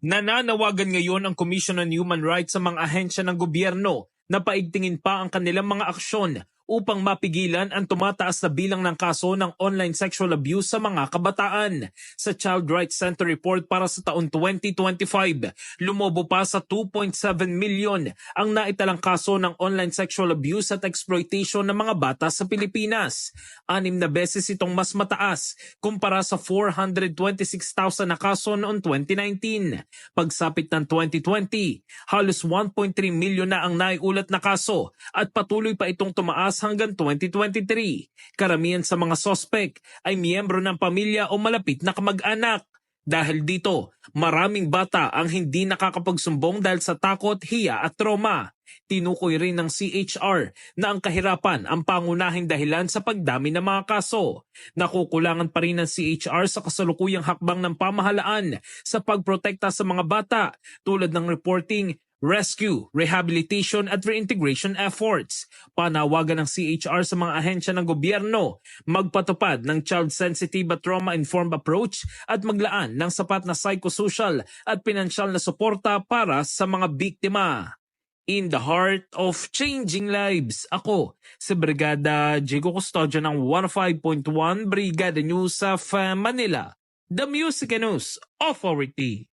Nananawagan ngayon ang Commission on Human Rights sa mga ahensya ng gobyerno na paigtingin pa ang kanilang mga aksyon upang mapigilan ang tumataas na bilang ng kaso ng online sexual abuse sa mga kabataan. Sa Child Rights Center report para sa taon 2025, lumobo pa sa 2.7 milyon ang naitalang kaso ng online sexual abuse at exploitation ng mga bata sa Pilipinas. Anim na beses itong mas mataas kumpara sa 426,000 na kaso noong 2019. Pagsapit ng 2020, halos 1.3 milyon na ang naiulat na kaso at patuloy pa itong tumaas hanggang 2023. Karamihan sa mga sospek ay miyembro ng pamilya o malapit na kamag-anak. Dahil dito, maraming bata ang hindi nakakapagsumbong dahil sa takot, hiya at trauma. Tinukoy rin ng CHR na ang kahirapan ang pangunahing dahilan sa pagdami ng mga kaso. Nakukulangan pa rin ng CHR sa kasalukuyang hakbang ng pamahalaan sa pagprotekta sa mga bata tulad ng reporting rescue, rehabilitation at reintegration efforts. Panawagan ng CHR sa mga ahensya ng gobyerno, magpatupad ng child-sensitive at trauma-informed approach at maglaan ng sapat na psychosocial at pinansyal na suporta para sa mga biktima. In the heart of changing lives, ako si Brigada Diego Custodio ng 105.1 Brigada News of Manila, the Music News Authority.